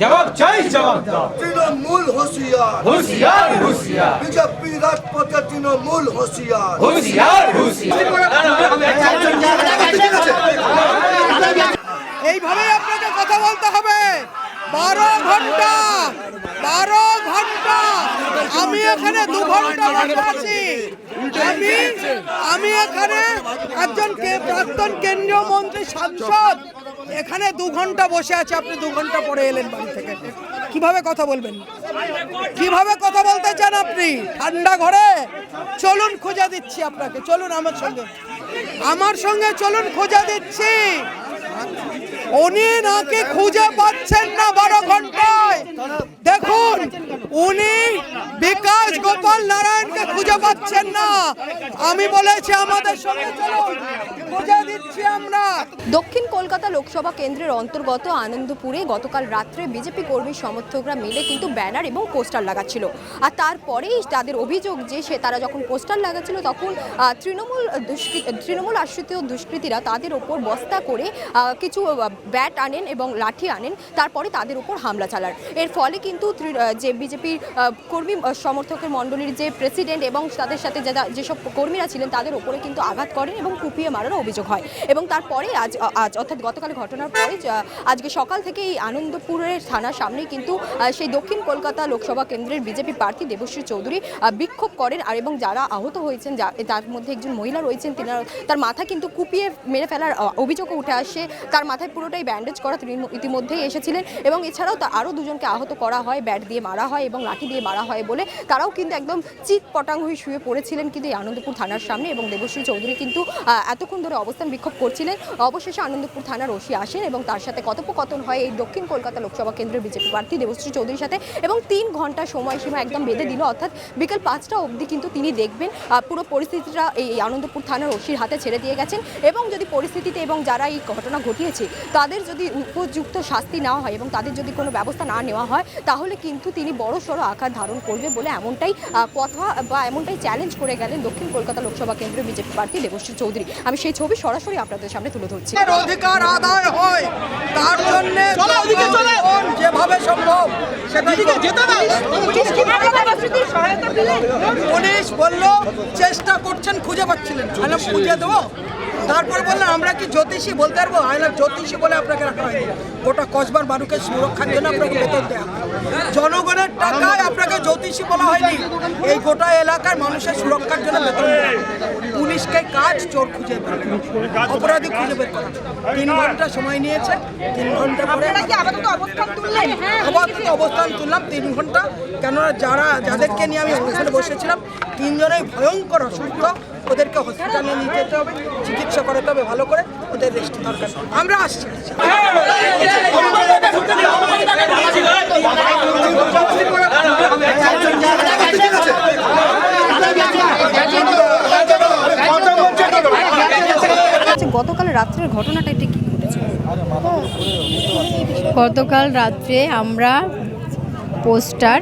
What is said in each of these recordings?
জবাব চাই জবাব দাও তৃণমূল হুঁশিয়ার হুঁশিয়ার হুঁশিয়ার বিজেপি রাজপথে তৃণমূল হুঁশিয়ার হুঁশিয়ার হুঁশিয়ার এইভাবেই আপনাকে কথা বলতে হবে বারো ঘণ্টা বারো ঘণ্টা আমি এখানে দু ঘণ্টা বসে আছি আমি আমি এখানে একজন কে- প্রাক্তন কেন্দ্রীয় মন্ত্রী সাংসদ এখানে দু ঘণ্টা বসে আছে, আপনি দু ঘণ্টা পরে এলেন বাড়ি থেকে। কীভাবে কথা বলবেন? কীভাবে কথা বলতে চান আপনি? ঠান্ডা ঘরে? চলুন খোঁজা দিচ্ছি আপনাকে, চলুন আমার সঙ্গে। আমার সঙ্গে চলুন খোঁজা দিচ্ছি। উনি নাকি খুঁজে পাচ্ছেন না বারো ঘন্টায়। দেখুন, উনি বিকাশ গোপাল নারায়ণকে খুঁজে পাচ্ছেন না। আমি বলেছি আমাদের সঙ্গে চলুন। দক্ষিণ কলকাতা লোকসভা কেন্দ্রের অন্তর্গত আনন্দপুরে গতকাল রাত্রে বিজেপি কর্মী সমর্থকরা মিলে কিন্তু ব্যানার এবং পোস্টার লাগাচ্ছিল। আর তারপরেই তাদের অভিযোগ যে সে তারা যখন পোস্টার লাগাচ্ছিল তখন তৃণমূল তৃণমূল আশ্রিত দুষ্কৃতীরা তাদের ওপর বস্তা করে কিছু ব্যাট আনেন এবং লাঠি আনেন, তারপরে তাদের উপর হামলা চালান। এর ফলে কিন্তু যে বিজেপির কর্মী সমর্থকের মণ্ডলীর যে প্রেসিডেন্ট এবং তাদের সাথে যেসব কর্মীরা ছিলেন তাদের উপরে কিন্তু আঘাত করেন এবং কুপিয়ে মারারও অভিযোগ হয়। এবং তারপরে আজ আজ অর্থাৎ গতকাল ঘটনার পরে আজকে সকাল থেকে এই আনন্দপুরের থানার সামনেই কিন্তু সেই দক্ষিণ কলকাতা লোকসভা কেন্দ্রের বিজেপি প্রার্থী দেবশ্রী চৌধুরী বিক্ষোভ করেন। আর এবং যারা আহত হয়েছেন তার মধ্যে একজন মহিলা রয়েছেন, তিনার, তার মাথা কিন্তু কুপিয়ে মেরে ফেলার অভিযোগও উঠে আসে। তার মাথায় পুরোটাই ব্যান্ডেজ করা তিনি ইতিমধ্যেই এসেছিলেন। এবং এছাড়াও তা আরও দুজনকে আহত করা হয় ব্যাট দিয়ে মারা হয় এবং লাঠি দিয়ে মারা হয় বলে তারাও কিন্তু একদম চিত পটাং হয়ে শুয়ে পড়েছিলেন কিন্তু এই আনন্দপুর থানার সামনে। এবং দেবশ্রী চৌধুরী কিন্তু এতক্ষণ ধরে অবস্থান বিক্ষোভ করছিলেন। অবশেষে আনন্দপুর থানার ওসি আসেন এবং তার সাথে কথোপকথন হয় এই দক্ষিণ কলকাতা লোকসভা কেন্দ্রের বিজেপি প্রার্থী দেবশ্রী চৌধুরীর সাথে এবং তিন ঘণ্টা সময়সীমা একদম বেঁধে দিল। অর্থাৎ বিকেল পাঁচটা অবধি কিন্তু তিনি দেখবেন পুরো পরিস্থিতিটা এই আনন্দপুর থানার ওসির হাতে ছেড়ে দিয়ে গেছেন এবং যদি পরিস্থিতিতে এবং যারা এই ঘটনা ঘটিয়েছে তাদের যদি উপযুক্ত শাস্তি না হয় এবং তাদের যদি কোনো ব্যবস্থা না নেওয়া হয়, তাহলে কিন্তু তিনি বড় সড়ো আকার ধারণ করবে বলে এমনটাই কথা বা এমনটাই চ্যালেঞ্জ করে গেলেন দক্ষিণ কলকাতা লোকসভা কেন্দ্রের বিজেপি প্রার্থী দেবশ্রী চৌধুরী। আমি সেই ছবি সরাসরি আপনাদের সামনে তুলে ধরছি। অধিকার আদায় হয়। তার জন্য যেভাবে সম্ভব সেটাই পুলিশ বলল চেষ্টা করছেন খুঁজে পাচ্ছিলেন আমি খুঁজে দেবো? তারপর বললাম আমরা কি জ্যোতিষী বলতে পারব? আমি জ্যোতিষী বলে আপনাকে রাখা হয়নি। গোটা কসবার মানুষকে সুরক্ষার জন্য আপনাকে বেতন দেওয়া জনগণের টাকায় আপনাকে জ্যোতিষী বলা হয়নি। এই গোটা এলাকার মানুষের সুরক্ষার জন্য বেতন দেওয়া পুলিশকে কাজ চোর খুঁজে বের অপরাধী খুঁজে বের করা তিন ঘণ্টা সময় নিয়েছে। তিন ঘণ্টা পরে অবস্থান তুললাম তিন ঘণ্টা। কেননা যারা যাদেরকে নিয়ে আমি ওখানে বসেছিলাম তিনজনেই ভয়ঙ্কর অসুস্থ। ওদেরকে হসপিটালে নিয়ে যেতে হবে চিকিৎসা করাতে হবে ভালো করে ওদের রেস্ট দরকার। আমরা আসছি। গতকাল রাত্রের ঘটনাটা এটা কি ঘটেছে? গতকাল রাত্রে আমরা পোস্টার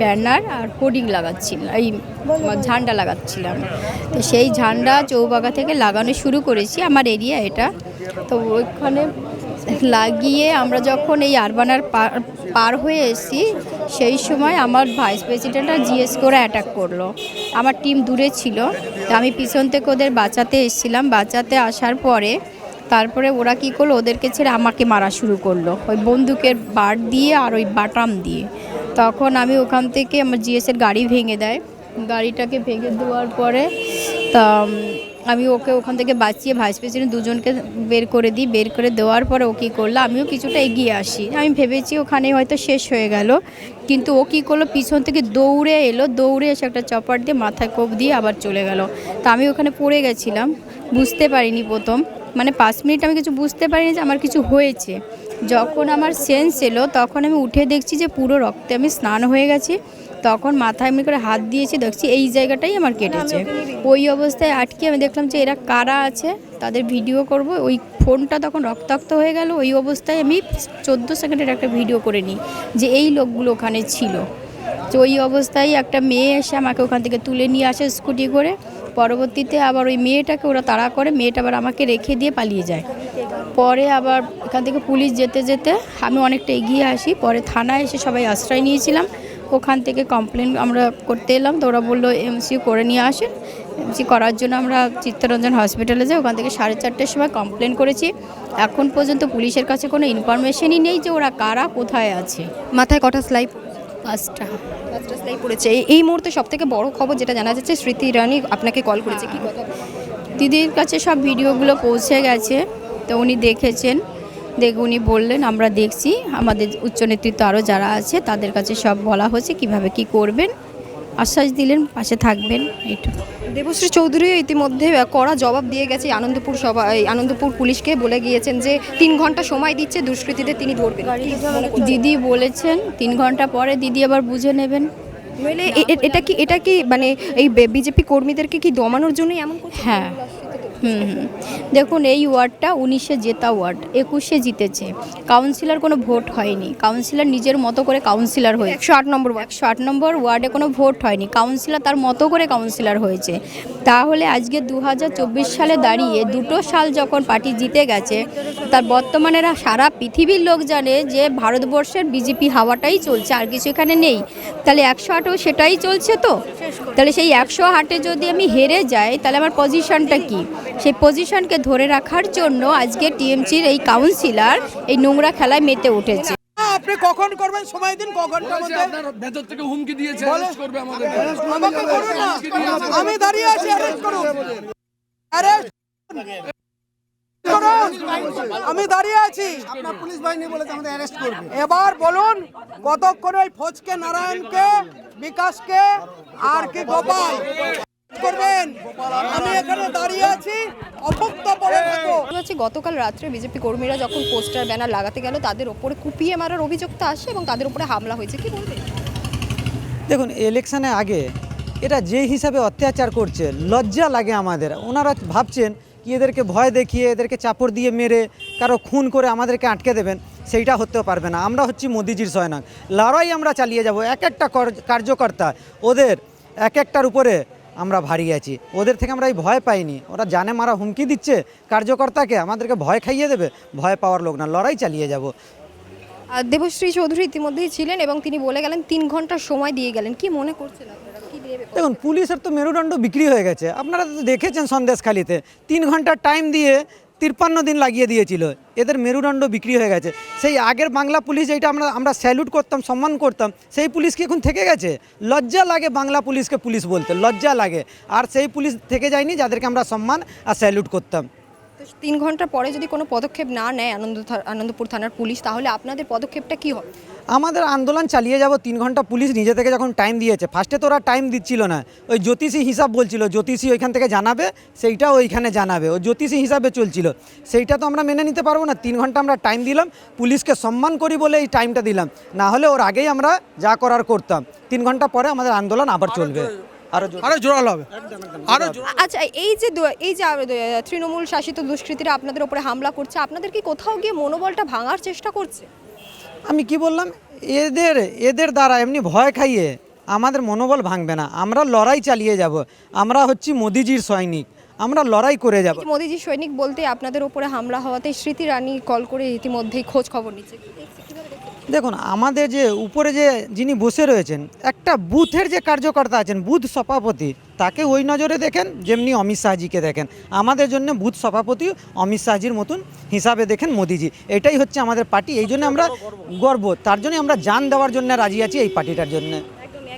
ব্যানার আর হোর্ডিং লাগাচ্ছিলাম এই ঝান্ডা লাগাচ্ছিলাম। তো সেই ঝান্ডা চৌবাগা থেকে লাগানো শুরু করেছি, আমার এরিয়া এটা। তো ওইখানে লাগিয়ে আমরা যখন এই আরবানার পার হয়ে এসেছি, সেই সময় আমার ভাইস প্রেসিডেন্টরা জিএস করে অ্যাটাক করল। আমার টিম দূরে ছিল, তো আমি পিছন থেকে ওদের বাঁচাতে এসেছিলাম। বাঁচাতে আসার পরে তারপরে ওরা কি করল, ওদেরকে ছেড়ে আমাকে মারা শুরু করল। ওই বন্দুকের বার দিয়ে আর ওই বাটাম দিয়ে। তখন আমি ওখান থেকে আমার জিএসের গাড়ি ভেঙে দেয়। গাড়িটাকে ভেঙে দেওয়ার পরে, তা আমি ওকে ওখান থেকে বাঁচিয়ে ভাইস প্রেসিডেন্ট দুজনকে বের করে দিই। বের করে দেওয়ার পরে ও কী করল? আমিও কিছুটা এগিয়ে আসি। আমি ভেবেছি ওখানে হয়তো শেষ হয়ে গেল। কিন্তু ও কী করল? পিছন থেকে দৌড়ে এলো। দৌড়ে এসে একটা চপার দিয়ে মাথায় কোপ দিয়ে আবার চলে গেল। তা আমি ওখানে পড়ে গেছিলাম। বুঝতে পারিনি প্রথম। মানে পাঁচ মিনিট আমি কিছু বুঝতে পারিনি যে আমার কিছু হয়েছে। যখন আমার সেন্স এলো, তখন আমি উঠে দেখছি যে পুরো রক্তে আমি স্নান হয়ে গেছি। তখন মাথায় এমনি করে হাত দিয়েছি, দেখছি এই জায়গাটাই আমার কেটেছে। ওই অবস্থায় আটকে আমি দেখলাম যে এরা কারা আছে, তাদের ভিডিও করব। ওই ফোনটা তখন রক্তাক্ত হয়ে গেল। ওই অবস্থায় আমি চোদ্দ সেকেন্ডের একটা ভিডিও করে নিই যে এই লোকগুলো ওখানে ছিল। তো ওই অবস্থায় একটা মেয়ে এসে আমাকে ওখান থেকে তুলে নিয়ে আসে স্কুটি করে। পরবর্তীতে আবার ওই মেয়েটাকে ওরা তাড়া করে, মেয়েটা আবার আমাকে রেখে দিয়ে পালিয়ে যায়। পরে আবার এখান থেকে পুলিশ যেতে যেতে আমি অনেকটা এগিয়ে আসি। পরে থানায় এসে সবাই আশ্রয় নিয়েছিলাম। ওখান থেকে কমপ্লেন আমরা করতে এলাম। তো ওরা বলল এমসি করে নিয়ে আসেন। এমসি করার জন্য আমরা চিত্তরঞ্জন হসপিটালে যাই। ওখান থেকে সাড়ে চারটের সময় কমপ্লেন করেছি। এখন পর্যন্ত পুলিশের কাছে কোনো ইনফরমেশনই নেই যে ওরা কারা কোথায় আছে। মাথায় কটা স্লাই পাঁচটা। পাঁচটা স্লাই পড়েছে। এই- এই মুহূর্তে সব থেকে বড় খবর যেটা জানা যাচ্ছে স্মৃতি ইরানি আপনাকে কল করেছে কি? কথা দিদির কাছে সব ভিডিওগুলো পৌঁছে গেছে। তো উনি দেখেছেন। দেখে উনি বললেন আমরা দেখছি আমাদের উচ্চ নেতৃত্ব আরও যারা আছে তাদের কাছে সব বলা হয়েছে কীভাবে কি করবেন। আশ্বাস দিলেন পাশে থাকবেন। এইটুকু দেবশ্রী চৌধুরী ইতিমধ্যে কড়া জবাব দিয়ে গেছে আনন্দপুর সভা আনন্দপুর পুলিশকে বলে গিয়েছেন যে তিন ঘণ্টা সময় দিচ্ছে দুষ্কৃতীদের তিনি ধরবেন? দিদি বলেছেন তিন ঘণ্টা পরে দিদি আবার বুঝে নেবেন। নইলে এটা কি এটা কি মানে এই বিজেপি কর্মীদেরকে কি দমানোর জন্যই এমন হ্যাঁ। হুম হুম। দেখুন এই ওয়ার্ডটা উনিশে জেতা ওয়ার্ড একুশে জিতেছে। কাউন্সিলর কোনো ভোট হয়নি। কাউন্সিলর নিজের মতো করে কাউন্সিলর হয়েছে। একশো আট নম্বর ওয়ার্ড। একশো আট নম্বর ওয়ার্ডে কোনো ভোট হয়নি। কাউন্সিলর তার মতো করে কাউন্সিলর হয়েছে। তাহলে আজকে দু হাজার চব্বিশ সালে দাঁড়িয়ে দুটো সাল যখন পার্টি জিতে গেছে তার বর্তমানেরা সারা পৃথিবীর লোক জানে যে ভারতবর্ষের বিজেপি হাওয়াটাই চলছে আর কিছু এখানে নেই। তাহলে একশো আটও সেটাই চলছে তো? তাহলে সেই একশো আটে যদি আমি হেরে যাই তাহলে আমার পজিশনটা কি? সেই পজিশনকে ধরে রাখার জন্য আজকে টিএমসির এই কাউন্সিলর এই নোংরা খেলায় মেতে উঠেছে। আপনি কখন করবেন? সময় দিন আপনার ভেতর থেকে হুমকি দিয়েছে। করবে আমাদের। আমাকে করুন না আমি দাঁড়িয়ে আছি অ্যারেস্ট করুন। অ্যারেস্ট করুন। আমি দাঁড়িয়ে আছি। পুলিশ বাহিনী বলেছে আমাদের অ্যারেস্ট করবে। এবার বলুন কতক্ষণ ওই ফজকে নারায়ণকে বিকাশকে আর কি গোপাল? করবেন। আমি এখানে দাঁড়িয়ে আছি গতকাল রাত্রে বিজেপি কর্মীরা যখন পোস্টার ব্যানার লাগাতে গেল তাদের ওপরে কুপিয়ে মারার অভিযোগটা আসে এবং তাদের উপরে হামলা হয়েছে। কি বলবেন দেখুন ইলেকশনের আগে এটা যে হিসাবে অত্যাচার করছে লজ্জা লাগে আমাদের। ওনারা ভাবছেন কি এদেরকে ভয় দেখিয়ে এদেরকে চাপড় দিয়ে মেরে কারও খুন করে আমাদেরকে আটকে দেবেন সেইটা হতেও পারবে না। আমরা হচ্ছি মোদিজির সয়নাক। লড়াই আমরা চালিয়ে যাব এক একটা কর- কার্যকর্তা ওদের এক একটার উপরে আমরা ভারী আছি। ওদের থেকে আমরা এই ভয় পাইনি। ওরা জানে মারা হুমকি দিচ্ছে। কার্যকর্তাকে আমাদেরকে ভয় খাইয়ে দেবে। ভয় পাওয়ার লোক না। লড়াই চালিয়ে যাব। আর দেবশ্রী চৌধুরী ইতিমধ্যেই ছিলেন এবং তিনি বলে গেলেন তিন ঘণ্টা সময় দিয়ে গেলেন। কি মনে করছেন দেখুন পুলিশের তো মেরুদণ্ড বিক্রি হয়ে গেছে। আপনারা তো দেখেছেন সন্দেশখালিতে। তিন ঘণ্টার টাইম দিয়ে তিপ্পান্ন দিন লাগিয়ে দিয়েছিল। এদের মেরুদণ্ড বিক্রি হয়ে গেছে। সেই আগের বাংলা পুলিশ এইটা আমরা আমরা স্যালুট করতাম, সম্মান করতাম, সেই পুলিশ কি এখন থেকে গেছে? লজ্জা লাগে বাংলা পুলিশকে পুলিশ বলতে, লজ্জা লাগে। আর সেই পুলিশ থেকে যায়নি, যাদেরকে আমরা সম্মান আর স্যালুট করতাম। তিন ঘণ্টা পরে যদি কোনো পদক্ষেপ না নেয় আনন্দ আনন্দপুর থানার পুলিশ, তাহলে আপনাদের পদক্ষেপটা কি হবে? আমাদের আন্দোলন চালিয়ে যাব তিন ঘণ্টা পুলিশ নিজে থেকে যখন টাইম দিয়েছে। ফার্স্টে তো ওরা টাইম দিচ্ছিল না। ওই জ্যোতিষী হিসাব বলছিল জ্যোতিষী ওইখান থেকে জানাবে সেইটা ওইখানে জানাবে। ও জ্যোতিষী হিসাবে চলছিল। সেইটা তো আমরা মেনে নিতে পারব না। তিন ঘণ্টা আমরা টাইম দিলাম পুলিশকে সম্মান করি বলে এই টাইমটা দিলাম। না হলে ওর আগেই আমরা যা করার করতাম। তিন ঘণ্টা পরে আমাদের আন্দোলন আবার চলবে। আরও জোর- আরও জোরালো হবে। আরও আচ্ছা এই যে এই যে তৃণমূল শাসিত দুষ্কৃতীরা আপনাদের উপরে হামলা করছে আপনাদের কি কোথাও গিয়ে মনোবলটা ভাঙার চেষ্টা করছে? আমি কি বললাম? এদের এদের দ্বারা এমনি ভয় খাইয়ে আমাদের মনোবল ভাঙবে না। আমরা লড়াই চালিয়ে যাব। আমরা হচ্ছি মোদিজির সৈনিক। আমরা লড়াই করে যাব। মোদিজি সৈনিক বলতে আপনাদের ওপরে হামলা হওয়াতে স্মৃতি রানী কল করে ইতিমধ্যেই খোঁজ খবর নিচ্ছে। দেখুন, আমাদের যে উপরে যে যিনি বসে রয়েছেন, একটা বুথের যে কার্যকর্তা আছেন, বুথ সভাপতি, তাকে ওই নজরে দেখেন, যেমনি অমিত শাহজিকে দেখেন। আমাদের জন্য বুথ সভাপতি অমিত শাহজির মতন হিসাবে দেখেন মোদিজি। এটাই হচ্ছে আমাদের পার্টি, এই জন্য আমরা গর্ব। তার জন্য আমরা জান দেওয়ার জন্য রাজি আছি এই পার্টিটার জন্য।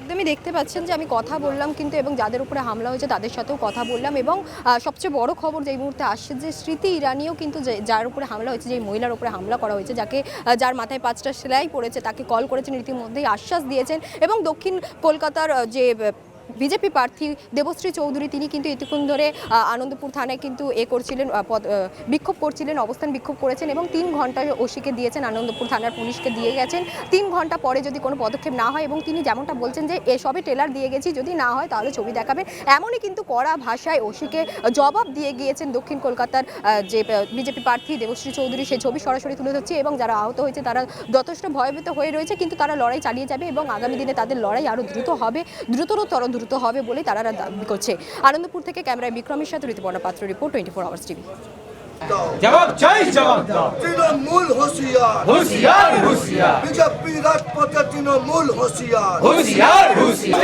একদমই দেখতে পাচ্ছেন যে আমি কথা বললাম কিন্তু এবং যাদের উপরে হামলা হয়েছে তাদের সাথেও কথা বললাম এবং সবচেয়ে বড় খবর যেই মুহূর্তে আসছে যে স্মৃতি ইরানিও কিন্তু যার উপরে হামলা হয়েছে যে মহিলার উপরে হামলা করা হয়েছে, যাকে যার মাথায় পাঁচটা সেলাই পড়েছে, তাকে কল করেছেন, ইতিমধ্যেই আশ্বাস দিয়েছেন এবং দক্ষিণ কলকাতার যে বিজেপি প্রার্থী দেবশ্রী চৌধুরী, তিনি কিন্তু এতক্ষণ ধরে আনন্দপুর থানায় কিন্তু এ করছিলেন বিক্ষোভ করছিলেন, অবস্থান বিক্ষোভ করেছেন এবং তিন ঘণ্টা ওসিকে দিয়েছেন, আনন্দপুর থানার পুলিশকে দিয়ে গেছেন। তিন ঘণ্টা পরে যদি কোনো পদক্ষেপ না হয় এবং তিনি যেমনটা বলছেন যে এসবে টেলার দিয়ে গেছি, যদি না হয় তাহলে ছবি দেখাবেন। এমনই কিন্তু কড়া ভাষায় ওসিকে জবাব দিয়ে গিয়েছেন দক্ষিণ কলকাতার যে বিজেপি প্রার্থী দেবশ্রী চৌধুরী সেই ছবি সরাসরি তুলে ধরছে এবং যারা আহত হয়েছে তারা যথেষ্ট ভয়ভীত হয়ে রয়েছে, কিন্তু তারা লড়াই চালিয়ে যাবে এবং আগামী দিনে তাদের লড়াই আরও দ্রুত হবে, দ্রুততর দ্রুত দ্রুত হবে বলে তারা দাবি করছে। আনন্দপুর থেকে ক্যামেরায় বিক্রমের সাথে Rituparna Patra report twenty four hours TV জবাব চাই জবাব দাও। তৃণমূল হুঁশিয়ার। হুঁশিয়ার হুঁশিয়ার। বিজেপি রাজপথে তৃণমূল হুঁশিয়ার। হুঁশিয়ার হুঁশিয়ার।